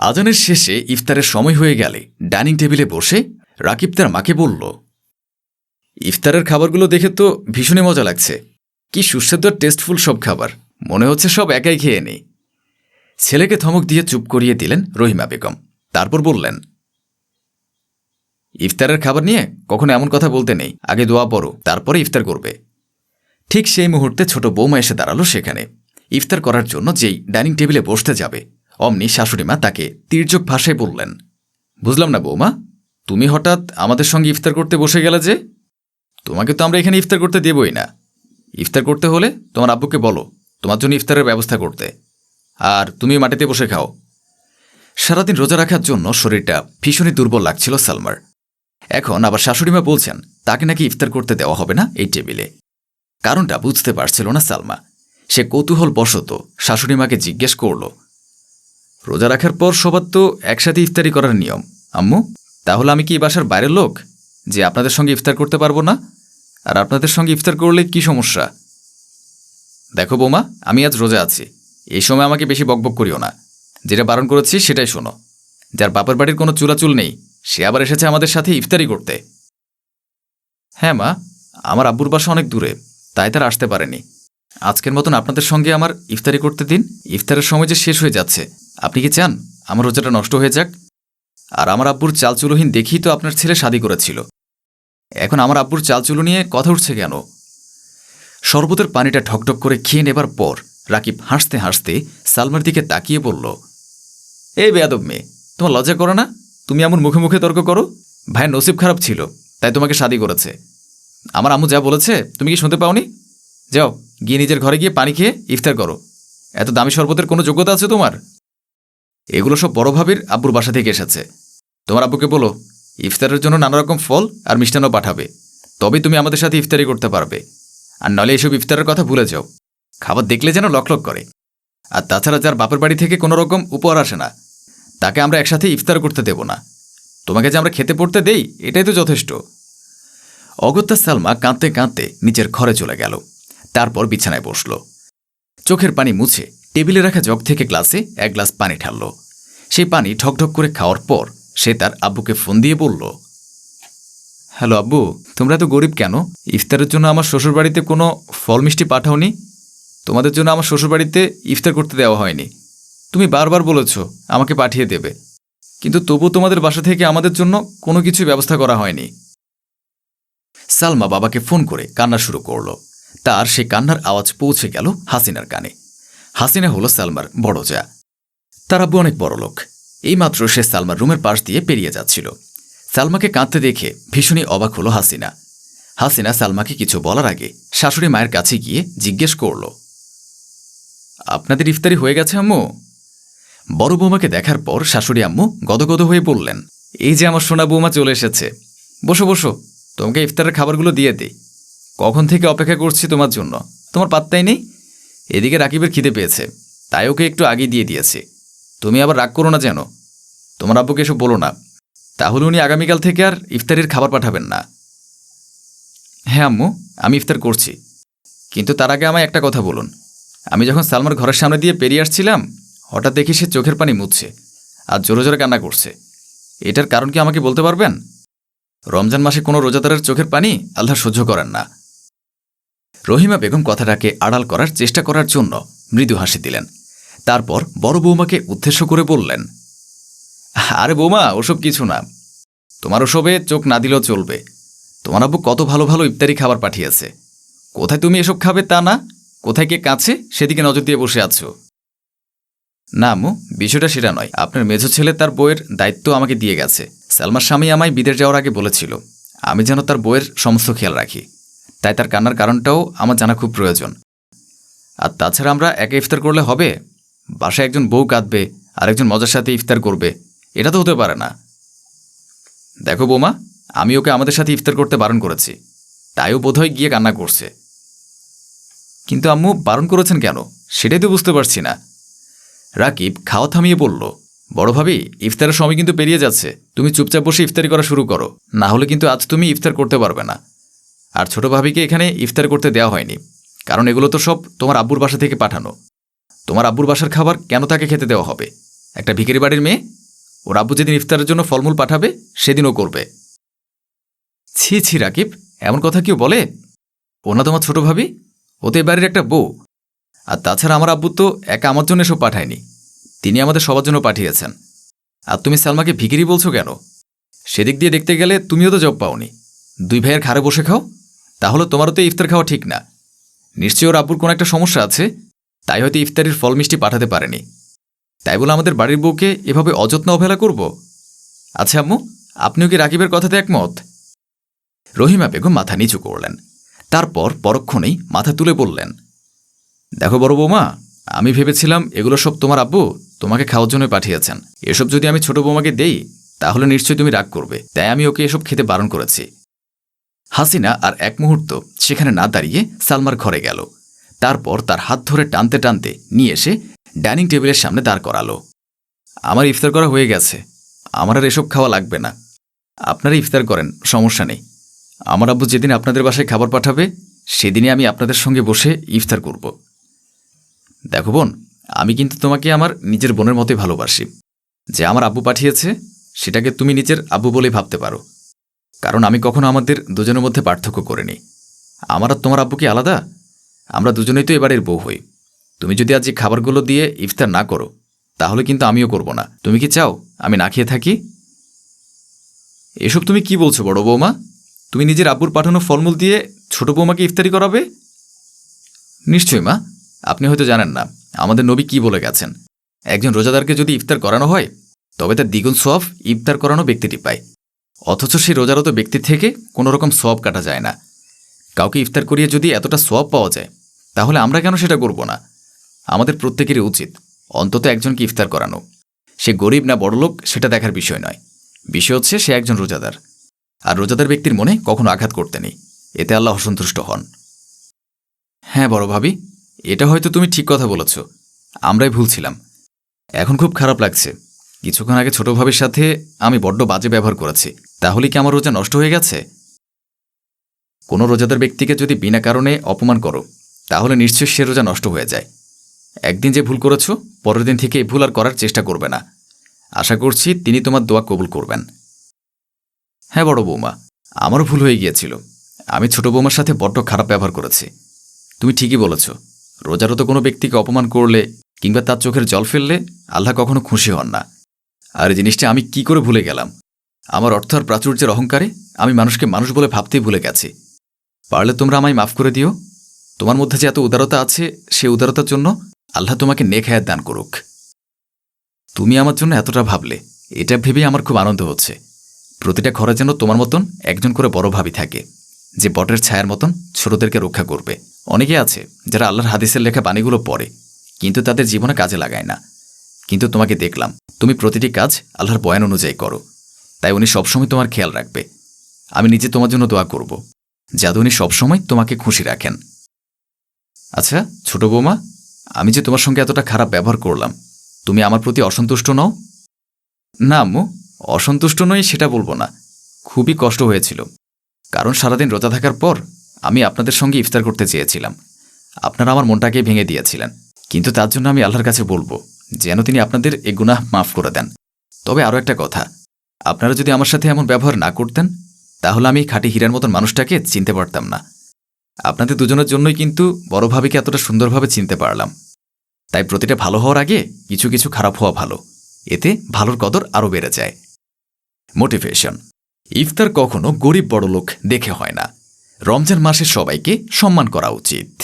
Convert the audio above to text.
আজানের শেষে ইফতারের সময় হয়ে গেলে ডাইনিং টেবিলে বসে রাকিব তার মাকে বলল, ইফতারের খাবারগুলো দেখে তো ভীষণই মজা লাগছে। কি সুস্বাদু আর টেস্টফুল সব খাবার। মনে হচ্ছে সব একাই খেয়ে নেই। ছেলেকে ধমক দিয়ে চুপ করিয়ে দিলেন রহিমা বেগম। তারপর বললেন, ইফতারের খাবার নিয়ে কখনো এমন কথা বলতে নেই। আগে দোয়া পড়ো, তারপরে ইফতার করবে। ঠিক সেই মুহূর্তে ছোট বৌমা এসে দাঁড়াল সেখানে। ইফতার করার জন্য যেই ডাইনিং টেবিলে বসতে যাবে অমনি শাশুড়িমা তাকে তীর্যক ভাষায় বললেন, বুঝলাম না বৌমা, তুমি হঠাৎ আমাদের সঙ্গে ইফতার করতে বসে গেলে যে? তোমাকে তো আমরা এখানে ইফতার করতে দেবই না। ইফতার করতে হলে তোমার আব্বুকে বলো, তোমার জন্য ইফতারের ব্যবস্থা করতে। আর তুমি মাটিতে বসে খাও। সারাদিন রোজা রাখার জন্য শরীরটা ভীষণই দুর্বল লাগছিল সালমার। এখন আবার শাশুড়িমা বলছেন, তাকে নাকি ইফতার করতে দেওয়া হবে না এই টেবিলে? কারণটা বুঝতে পারছিল না সালমা। সে কৌতূহল বশত শাশুড়িমাকে জিজ্ঞেস করল রোজা রাখার পর সবার তো একসাথে ইফতারি করার নিয়ম। আম্মু, তাহলে আমি কি বাসার বাইরের লোক? যে আপনাদের সঙ্গে ইফতার করতে পারব না? আর আপনাদের সঙ্গে ইফতার করলে কি সমস্যা? দেখো বৌমা, আমি আজ রোজা আছি। এই সময় আমাকে বেশি বকবক করিও না। যেটা বারণ করেছি সেটাই শোনো। যার বাপের বাড়ির কোনো চুলাচুল নেই, সে আবার এসেছে আমাদের সাথে ইফতারি করতে। হ্যাঁ মা, আমার আব্বুর বাসা অনেক দূরে, তাই তার আসতে পারেনি। আজকের মতন আপনাদের সঙ্গে আমার ইফতারি করতে দিন। ইফতারের সময় যে শেষ হয়ে যাচ্ছে আপনি কি চান? আমার রোজাটা নষ্ট হয়ে যাক? আর আমার আব্বুর চালচুলোহীন দেখেই তো আপনার ছেলে শাদি করেছিল। এখন আমার আব্বুর চালচুলো নিয়ে কথা উঠছে কেন? শরবতের পানিটা ঢকঢক করে খেয়ে নেবার পর রাকিব হাসতে হাসতে সালমার দিকে তাকিয়ে বলল এই বেয়াদব মেয়ে, তোমার লজ্জা করো না? তুমি এমন মুখে মুখে তর্ক করো? ভাইয়ের নসিব খারাপ ছিল, তাই তোমাকে শাদি করেছে। আমার আম্মু যা বলেছে, তুমি কি শুনতে পাওনি? যাও, গিয়ে নিজের ঘরে গিয়ে পানি খেয়ে ইফতার করো। এত দামি শরবতের কোনো যোগ্যতা আছে তোমার? এগুলো সব বড় ভাবির আব্বুর বাসা থেকে এসেছে। তোমার আব্বুকে বলো, ইফতারের জন্য নানা রকম ফল আর মিষ্টান্ন পাঠাবে। তবে তুমি আমাদের সাথে ইফতারি করতে পারবে। আর নলে এসব ইফতারের কথা ভুলে যাও। খাবার দেখলে যেন লকলক করে। আর তাছাড়া যার বাপের বাড়ি থেকে কোনো রকম উপহার আসে না, তাকে আমরা একসাথে ইফতার করতে দেব না। তোমাকে যে আমরা খেতে পড়তে দেই, এটাই তো যথেষ্ট। অগত্যা সালমা কাঁদতে কাঁদতে নিচের ঘরে চলে গেল। তারপর বিছানায় বসল। চোখের পানি মুছে টেবিলে রাখা জগ থেকে গ্লাসে এক গ্লাস পানি ঢালল। সেই পানি ঢকঢক করে খাওয়ার পর সে তার আব্বুকে ফোন দিয়ে বলল, হ্যালো আব্বু, তোমরা তো গরিব কেন? ইফতারের জন্য আমার শ্বশুরবাড়িতে কোনো ফল মিষ্টি পাঠাওনি? তোমাদের জন্য আমার শ্বশুরবাড়িতে ইফতার করতে দেওয়া হয়নি। তুমি বারবার বলেছ আমাকে পাঠিয়ে দেবে। কিন্তু তবু তোমাদের বাসা থেকে আমাদের জন্য কোনো কিছু ব্যবস্থা করা হয়নি। সালমা বাবাকে ফোন করে কান্না শুরু করল। তার সে কান্নার আওয়াজ পৌঁছে গেল হাসিনার কানে। হাসিনা হলো সালমার বড় যা। তার আব্বু অনেক বড় লোক। এইমাত্র সে সালমার রুমের পাশ দিয়ে পেরিয়ে যাচ্ছিল। সালমাকে কাঁদতে দেখে ভীষণই অবাক হলো হাসিনা। হাসিনা সালমাকে কিছু বলার আগে শাশুড়ি মায়ের কাছে গিয়ে জিজ্ঞেস করল, আপনাদের ইফতারি হয়ে গেছে, আম্মু? বড় বৌমাকে দেখার পর শাশুড়ি আম্মু গদগদ হয়ে বললেন, এই যে আমার সোনা বৌমা চলে এসেছে। বসো বসো, তোমাকে ইফতারের খাবারগুলো দিয়ে দিই। কখন থেকে অপেক্ষা করছি তোমার জন্য? তোমার পাত্তাই নেই? এদিকে রাকিবের খিদে পেয়েছে, তাই ওকে একটু আগে দিয়ে দিয়েছি। তুমি আবার রাগ করো না যেন। তোমার আব্বুকে এসব বলো না। তাহলে উনি আগামীকাল থেকে আর ইফতারির খাবার পাঠাবেন না। হ্যাঁ আম্মু, আমি ইফতার করছি। কিন্তু তার আগে আমায় একটা কথা বলুন। আমি যখন সালমার ঘরের সামনে দিয়ে পেরিয়ে আসছিলাম, হঠাৎ দেখি সে চোখের পানি মুছছে আর জোরে জোরে কান্না করছে। এটার কারণ কি আমাকে বলতে পারবেন? রমজান মাসে কোনো রোজাদারের চোখের পানি আল্লাহ সহ্য করেন না। রহিমা বেগম কথাটাকে আড়াল করার চেষ্টা করার জন্য মৃদু হাসি দিলেন। তারপর বড় বৌমাকে উদ্দেশ্য করে বললেন, আরে বৌমা, ওসব কিছু না। তোমার ওসবে চোখ না দিলেও চলবে। তোমার আব্বু কত ভালো ভালো ইফতারি খাবার পাঠিয়েছে। কোথায় তুমি এসব খাবে তা না? কোথায় কে কাছে? সেদিকে নজর দিয়ে বসে আছো। না আম্মু, বিষয়টা সেটা নয়। আপনার মেঝো ছেলে তার বইয়ের দায়িত্ব আমাকে দিয়ে গেছে। সালমার স্বামী আমায় বিদেশ যাওয়ার আগে বলেছিল, আমি যেন তার বইয়ের সমস্ত খেয়াল রাখি। তাই তার কান্নার কারণটাও আমার জানা খুব প্রয়োজন। আর তাছাড়া আমরা একে ইফতার করলে হবে? বাসায় একজন বউ কাঁদবে আর একজন মজার সাথে ইফতার করবে। এটা তো হতে পারে না। দেখো বৌমা, আমি ওকে আমাদের সাথে ইফতার করতে বারণ করেছি। তাইও বোধহয় গিয়ে কান্না করছে। কিন্তু আম্মু, বারণ করেছেন কেন? সেটাই তো বুঝতে পারছি না। রাকিব খাওয়া থামিয়ে বলল, বড় ভাবি, ইফতারের সময় কিন্তু পেরিয়ে যাচ্ছে। তুমি চুপচাপ বসে ইফতারি করা শুরু করো। না হলে কিন্তু আজ তুমি ইফতার করতে পারবে না। আর ছোট ভাবিকে এখানে ইফতার করতে দেওয়া হয়নি। কারণ এগুলো তো সব তোমার আব্বুর বাসা থেকে পাঠানো। তোমার আব্বুর বাসার খাবার কেন তাকে খেতে দেওয়া হবে? একটা ভিখারি বাড়ির মেয়ে? ওর আব্বু যেদিন ইফতারের জন্য ফলমূল পাঠাবে, সেদিনও করবে। ছি ছি, রাকিব, এমন কথা কেউ বলে? ও না তোমার ছোট ভাবি? ও তো এ বাড়ির একটা বউ। আর তাছাড়া আমার আব্বু তো একা আমার জন্য এসব পাঠায়নি। তিনি আমাদের সবার জন্য পাঠিয়েছেন। আর তুমি সালমাকে ভিকিরি বলছো কেন? সেদিক দিয়ে দেখতে গেলে তুমিও তো জব পাওনি। দুই ভাইয়ের ঘাড়ে বসে খাও। তাহলে তোমারও তো ইফতার খাওয়া ঠিক না। নিশ্চয়ই ওর আব্বুর কোনো একটা সমস্যা আছে, তাই হয়তো ইফতারির ফল মিষ্টি পাঠাতে পারেনি। তাই বলে আমাদের বাড়ির বউকে এভাবে অযত্ন অবহেলা করব? আচ্ছা আম্মু, আপনিও কি রাকিবের কথাতে একমত? রহিমা বেগম মাথা নিচু করলেন। তারপর পরক্ষণেই মাথা তুলে বললেন, দেখো বড় বৌমা, আমি ভেবেছিলাম এগুলো সব তোমার আব্বু তোমাকে খাওয়ার জন্য পাঠিয়েছেন। এসব যদি আমি ছোট বৌমাকে দেই, তাহলে নিশ্চয়ই তুমি রাগ করবে। তাই আমি ওকে এসব খেতে বারণ করেছি। হাসিনা আর এক মুহূর্ত সেখানে না দাঁড়িয়ে সালমার ঘরে গেল। তারপর তার হাত ধরে টানতে টানতে নিয়ে এসে ডাইনিং টেবিলের সামনে দাঁড় করালো। আমার ইফতার করা হয়ে গেছে। আমার আর এসব খাওয়া লাগবে না। আপনারা ইফতার করেন, সমস্যা নেই। আমার আব্বু যেদিন আপনাদের বাসায় খাবার পাঠাবে, সেদিনই আমি আপনাদের সঙ্গে বসে ইফতার করব। দেখো বোন, আমি কিন্তু তোমাকে আমার নিজের বোনের মতোই ভালোবাসি। যে আমার আব্বু পাঠিয়েছে, সেটাকে তুমি নিজের আব্বু বলেই ভাবতে পারো। কারণ আমি কখনো আমাদের দুজনের মধ্যে পার্থক্য করিনি। আমার আর তোমার আব্বু কি আলাদা? আমরা দুজনেই তো এবারের বউ হই। তুমি যদি আজ এই খাবারগুলো দিয়ে ইফতার না করো, তাহলে কিন্তু আমিও করব না। তুমি কি চাও আমি না খেয়ে থাকি? এসব তুমি কি বলছো বড় বৌমা? তুমি নিজের আব্বুর পাঠানো ফলমূল দিয়ে ছোট বৌমাকে ইফতারি করাবে? নিশ্চয়ই, মা। আপনি হয়তো জানেন না, আমাদের নবী কি বলে গেছেন? একজন রোজাদারকে যদি ইফতার করানো হয়, তবে তার দ্বিগুণ সোয়াব ইফতার করানো ব্যক্তিটি পায়। অথচ সেই রোজারত ব্যক্তি থেকে কোনো রকম সোয়াব কাটা যায় না। কাউকে ইফতার করিয়ে যদি এতটা সোয়াব পাওয়া যায়, তাহলে আমরা কেন সেটা করব না? আমাদের প্রত্যেকেরই উচিত অন্তত একজনকে ইফতার করানো। সে গরিব না বড়লোক সেটা দেখার বিষয় নয়। বিষয় হচ্ছে সে একজন রোজাদার। আর রোজাদার ব্যক্তির মনে কখনো আঘাত করতে নেই। এতে আল্লাহ অসন্তুষ্ট হন। হ্যাঁ বড় ভাবি, এটা হয়তো তুমি ঠিক কথা বলেছ। আমরাই ভুলছিলাম এখন খুব খারাপ লাগছে। কিছুক্ষণ আগে ছোট ভাবির সাথে আমি বড্ড বাজে ব্যবহার করেছি। তাহলে কি আমার রোজা নষ্ট হয়ে গেছে? কোনো রোজাদার ব্যক্তিকে যদি বিনা কারণে অপমান করো, তাহলে নিশ্চয়ই সে রোজা নষ্ট হয়ে যায়। একদিন যে ভুল করেছ, পরের দিন থেকে এই ভুল আর করার চেষ্টা করবে না। আশা করছি তিনি তোমার দোয়া কবুল করবেন। হ্যাঁ বড় বৌমা, আমারও ভুল হয়ে গিয়েছিল। আমি ছোট বৌমার সাথে বড্ড খারাপ ব্যবহার করেছি। তুমি ঠিকই বলেছ রোজারত কোনো ব্যক্তিকে অপমান করলে কিংবা তার চোখের জল ফেললে আল্লাহ কখনো খুশি হন না। আর এই জিনিসটা আমি কি করে ভুলে গেলাম? আমার অর্থ আর প্রাচুর্যের অহংকারে আমি মানুষকে মানুষ বলে ভাবতেই ভুলে গেছি। পারলে তোমরা আমায় মাফ করে দিও। তোমার মধ্যে যে এত উদারতা আছে, সে উদারতার জন্য আল্লাহ তোমাকে নেখায়াত দান করুক। তুমি আমার জন্য এতটা ভাবলে, এটা ভেবে আমার খুব আনন্দ হচ্ছে। প্রতিটা ঘরে যেন তোমার মতন একজন করে বড় ভাবি থাকে, যে বটের ছায়ার মতন ছোটদেরকে রক্ষা করবে। অনেকে আছে যারা আল্লাহর হাদিসের লেখা বাণীগুলো পড়ে, কিন্তু তাদের জীবনে কাজে লাগায় না। কিন্তু তোমাকে দেখলাম, তুমি প্রতিটি কাজ আল্লাহর বয়ান অনুযায়ী করো। তাই উনি সবসময় তোমার খেয়াল রাখবে। আমি নিজে তোমার জন্য দোয়া করব। যাতে উনি সবসময় তোমাকে খুশি রাখেন। আচ্ছা ছোট বৌমা, আমি যে তোমার সঙ্গে এতটা খারাপ ব্যবহার করলাম, তুমি আমার প্রতি অসন্তুষ্ট নও? না, আম্মু, অসন্তুষ্ট নই সেটা বলব না। খুবই কষ্ট হয়েছিল। কারণ সারাদিন রোজা থাকার পর আমি আপনাদের সঙ্গে ইফতার করতে চেয়েছিলাম। আপনারা আমার মনটাকে ভেঙে দিয়েছিলেন। কিন্তু তার জন্য আমি আল্লাহর কাছে বলব, যেন তিনি আপনাদের এ গুনাহ মাফ করে দেন। তবে আরও একটা কথা আপনারা যদি আমার সাথে এমন ব্যবহার না করতেন, তাহলে আমি খাঁটি হীরার মতন মানুষটাকে চিনতে পারতাম না। আপনাদের দুজনের জন্যই কিন্তু বড় ভাবিকে এতটা সুন্দরভাবে চিনতে পারলাম। তাই প্রতিটা ভালো হওয়ার আগে কিছু কিছু খারাপ হওয়া ভালো। এতে ভালোর কদর আরও বেড়ে যায়। মোটিভেশন ইফতার কখনো গরিব বড়লোক দেখে হয় না। রমজান মাসে সবাইকে সম্মান করা উচিত।